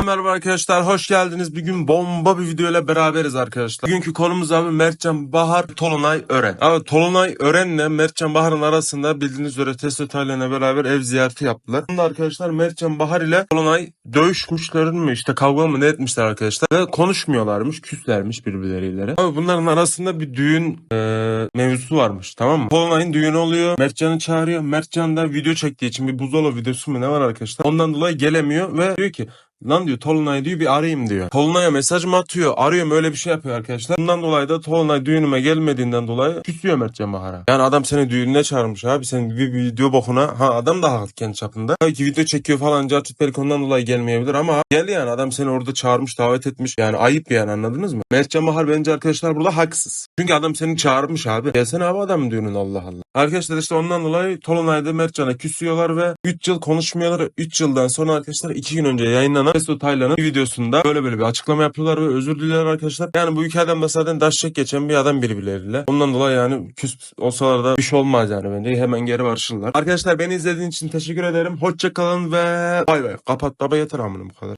merhaba arkadaşlar. Hoş geldiniz. Bugün bomba bir video ile beraberiz arkadaşlar. Bugünkü konumuz abi Mertcan Bahar, Tolunay Ören. Abi Tolunay Ören'le Mertcan Bahar'ın arasında bildiğiniz üzere Testo Taylan'la beraber ev ziyareti yaptılar. Bunda arkadaşlar Mertcan Bahar ile Tolunay dövüşmüşlerin mi işte kavga mı ne etmişler arkadaşlar. Ve konuşmuyorlarmış, küslermiş birbirleriyle. Abi bunların arasında bir düğün eee, mevzusu varmış tamam mı? Tolunay'ın düğünü oluyor. Mertcan'ı çağırıyor. Mertcan da video çektiği için bir buzdolabı videosu mu ne var arkadaşlar. Ondan dolayı gelemiyor ve diyor ki Lan diyor Tolunay diyor bir arayayım diyor. Tolunay'a mesaj mı atıyor? Arıyorum öyle bir şey yapıyor arkadaşlar. Bundan dolayı da Tolunay düğünüme gelmediğinden dolayı küsüyor Mertcan Bahar'a. Yani adam seni düğününe çağırmış abi. Senin bir video bokuna. Ha adam da haklı kendi çapında. Tabii ki video çekiyor falan. Cartut belki ondan dolayı gelmeyebilir ama gel yani adam seni orada çağırmış davet etmiş. Yani ayıp yani anladınız mı? Mertcan Bahar bence arkadaşlar burada haksız. Çünkü adam seni çağırmış abi. Gelsene abi adamın düğününe Allah Allah. Arkadaşlar işte ondan dolayı Tolunay'da Mertcan'a küsüyorlar ve 3 yıl konuşmuyorlar. 3 yıldan sonra arkadaşlar 2 gün önce yayınlanan Testo Taylan'ın videosunda böyle böyle bir açıklama yapıyorlar ve özür diliyorlar arkadaşlar. Yani bu hikayeden zaten daşçak geçen bir adam birbirleriyle. Ondan dolayı yani küs olsalar da bir şey olmaz yani bence. Hemen geri barışırlar. Arkadaşlar beni izlediğiniz için teşekkür ederim. Hoşça kalın ve bay bay. Kapat baba yeter amına bu kadar.